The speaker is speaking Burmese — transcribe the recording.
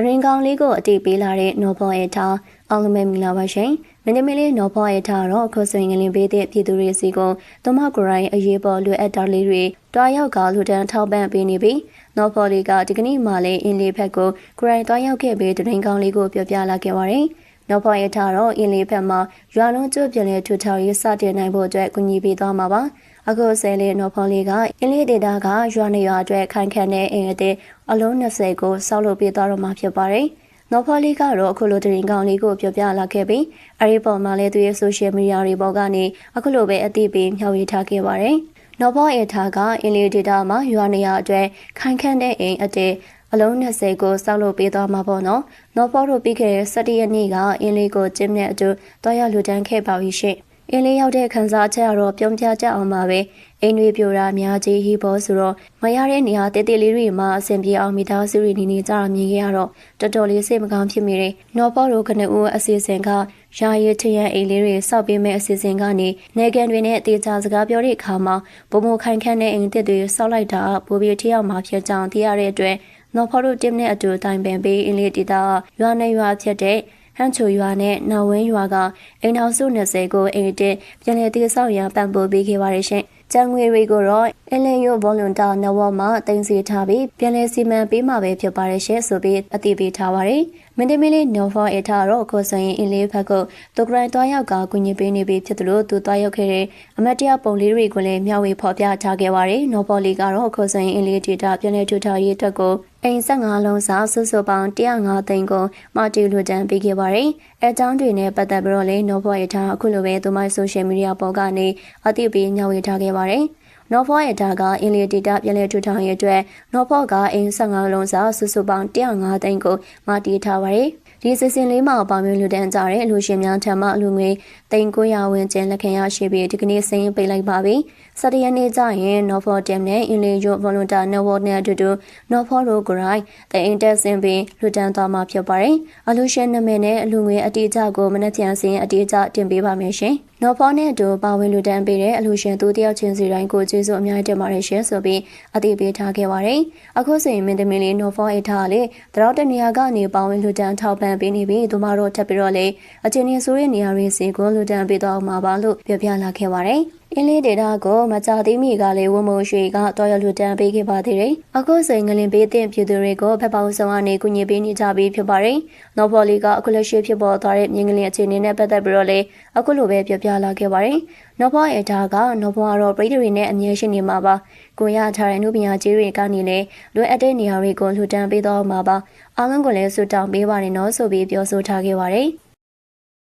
သတင်းကောင်းလေးကိုအတိပေးလာတဲ့နော်ဘော်ရဲ့ထားအောင်လုံးမဲမင်္ဂလာပါရှင်မင်းသမီးလေးနော်ဘော်ရဲ့ထားတော့အခုဆိုရင်ငလင်ပေးတဲ့ပြည်သူတွေစီကိုသူမကိုယ်တိုင်အရေးပေါ်လွယ်အပ်တာလေးတွေတွားရောက်ကလူတန်းထောက်ပံ့ပေးနေပြီးနော်ဘော်လေးကဒီကနေ့မှလည်းအင်းလေးဖက်ကိုကိုယ်တိုင်တွားရောက်ခဲ့ပြီးသတင်းကောင်းလေးကိုပြောပြလာခဲ့ပါတယ် နောက်ဖော်ရထားတော့အင်းလေးဖက်မှာရွာလုံးကျွပြလဲထူထောင်ရေးစတင်နိုင်ဖို့အတွက်ကူညီပေးသွားမှာပါအခုဆယ်လေးနော်ဖော်လေးကအင်းလေးဒေတာကရွာနေရွာအတွက်ခိုင်ခန့်တဲ့အင်းအသေးအလုံး20ကိုစောက်လုပ်ပေးသွားတော့မှာဖြစ်ပါတယ်နော်ဖော်လေးကတော့အခုလိုတရင်ကောင်းလေးကိုပြောပြလာခဲ့ပြီးအဲဒီပေါ်မှာလည်းသူရဲ့ social media တွေပေါ်ကနေအခုလိုပဲအသိပေးမျှဝေထားခဲ့ပါတယ်နော်ဘောအေထားကအင်းလေးဒေတာမှာရွာနေရအတွက်ခိုင်ခန့်တဲ့အိမ်အတဲ အလုံး20ကိုစောက်လုပ်ပေးသွားမှာပေါ့နော်။နော်ဘောတို့ပြီးခဲ့တဲ့17ရက်နေ့ကအင်းလေးကိုကျင်းနဲ့အတူတွားရလူတန်းခဲ့ပါပြီရှင့်။အင်းလေးရောက်တဲ့ခန်းစားချက်ကတော့ပြုံးပြကြအောင်ပါပဲ။အိမ်တွေပြိုတာအများကြီးဟီဘောဆိုတော့မရတဲ့နေရာတေးသေးလေးတွေမှာအဆင်ပြေအောင်မိသားစုတွေနေနေကြတာမြင်ခဲ့ရတော့တော်တော်လေးစိတ်မကောင်းဖြစ်မိတယ်။နော်ဘောတို့ကနဦးအစီအစဉ်ကရာရည်ထရန်အိမ်လေးတွေစောက်ပေးမဲ့အစီအစဉ်ကနေနေကန်တွေနဲ့အသေးချာစကားပြောတဲ့အခါမှာဘုံဘုံခိုင်ခန့်တဲ့အိမ်တစ်တွေစောက်လိုက်တာပိုပြီးထရောက်မှာဖြစ်ကြောင်းသိရတဲ့အတွက် နော်ဖော်တို့တင်းနဲ့အတူတိုင်ပင်ပေးအင်းလေးတီတာရွာနဲ့ရွာဖြစ်တဲ့ဟန်ချိုရွာနဲ့နော်ဝင်းရွာကအိမ်တော်စု20ကိုအိမ်တက်ပြန်လည်တည်ဆောက်ရန်ပံ့ပိုးပေးခဲ့ပါတယ်ရှင်။ကျန်ငွေတွေကိုတော့အင်းလင်းရိုဗွန်လွန်တာနဝမှာတင်စီထားပြီးပြန်လည်စီမံပေးမှာပဲဖြစ်ပါတယ်ရှင်ဆိုပြီးအသိပေးထားပါတယ်။ မင်းတမီလေးနော်ဖောအထားတော့အခုဆိုရင်အင်းလေးဖက်ကသူကရိုင်းတွားရောက်ကကူညီပေးနေပြီဖြစ်သလိုသူတွားရောက်ခဲ့တဲ့အမတ်တရပုံလေးတွေကိုလည်းမျှဝေဖော်ပြထားခဲ့ပါတယ်။နော်ဖောလေးကတော့အခုဆိုရင်အင်းလေးဒေတာပြန်လည်ထူထောင်ရေးအတွက်ကိုအိမ်15လုံးစာစုစုပေါင်း105သိန်းကိုမတီလူတန်းပေးခဲ့ပါတယ်။အဲကြောင်းတွေနဲ့ပတ်သက်ပြီးတော့လည်းနော်ဖောရထားအခုလိုပဲသူမဆိုရှယ်မီဒီယာပေါ်ကနေအသိပေးညှောက်ဝေထားခဲ့ပါတယ်။ နော်ဖောရထားကအင်လီတီတာပြန်လည်ထူထောင်ရေးအတွက်နော်ဖောကအိမ်15လုံးစာစုစုပေါင်း105သိန်းကိုမတီထားပါတယ်။ဒီစီစဉ်လေးမှာပါဝင်လူတန်းကြတဲ့အလူရှင်များထံမှအလူငွေ3900ဝန်းကျင်လက်ခံရရှိပြီးဒီကနေ့စင်းပေးလိုက်ပါပြီ။စတရနေ့ကျရင် Novo Team နဲ့ Inlejo Volunteer Network နဲ့အတူတူ Novo တို့ကိုရိုင်းတဲ့ Inter စင်ပြီးလူတန်းသွားမှာဖြစ်ပါတယ်။အလူရှင်နာမည်နဲ့အလူငွေအတိအကျကိုမနက်ဖြန်စင်းအတိအကျတင်ပေးပါမယ်ရှင်။ နော်ဖောနဲ့အတူပါဝင်လူတန်းပေးတဲ့အလူရှင်သူတယောက်ချင်းစီတိုင်းကိုကျေးဇူးအများကြီးတင်ပါတယ်ရှင်ဆိုပြီးအသိပေးထားခဲ့ပါတယ်။အခုဆိုရင်မင်းသမီးလေးနော်ဖောအိထားလေတရောတနေရာကနေပါဝင်လူတန်းထောက်ပံ့ပေးနေပြီးသူမတို့ထပ်ပြီးတော့လေအချင်းချင်းဆိုတဲ့နေရာတွေစီကိုလူတန်းပေးတော့မှာပါလို့ပြောပြလာခဲ့ပါတယ်။ အင်းလေးဒေတာကိုမကြသေးမီကလေးဝမုံရွှေကတော်ရလူတန်းပေးခဲ့ပါသေးတယ်။အခုဆိုရင်ငလင်ပေးတဲ့ပြည်သူတွေကိုဖက်ပေါင်းဆောင်ကနေကူညီပေးနေကြပြီးဖြစ်ပါတယ်။နော်ဘော်လီကအခုလက်ရှိဖြစ်ပေါ်သွားတဲ့မြင်းကလေးအခြေအနေနဲ့ပတ်သက်ပြီးတော့လေအခုလိုပဲပြောပြလာခဲ့ပါတယ်။နော်ဘော်ရဲ့ဒါကနော်ဘော်ကတော့ပြည်သူတွေနဲ့အမြဲရှိနေမှာပါ။ကိုရထားတဲ့အမှုပညာကြီးတွေကနေလေလွယ်အပ်တဲ့နေရာတွေကိုလှူဒန်းပေးတော့မှာပါ။အားလုံးကိုလည်းဆုတောင်းပေးပါရနော်ဆိုပြီးပြောဆိုထားခဲ့ပါတယ်။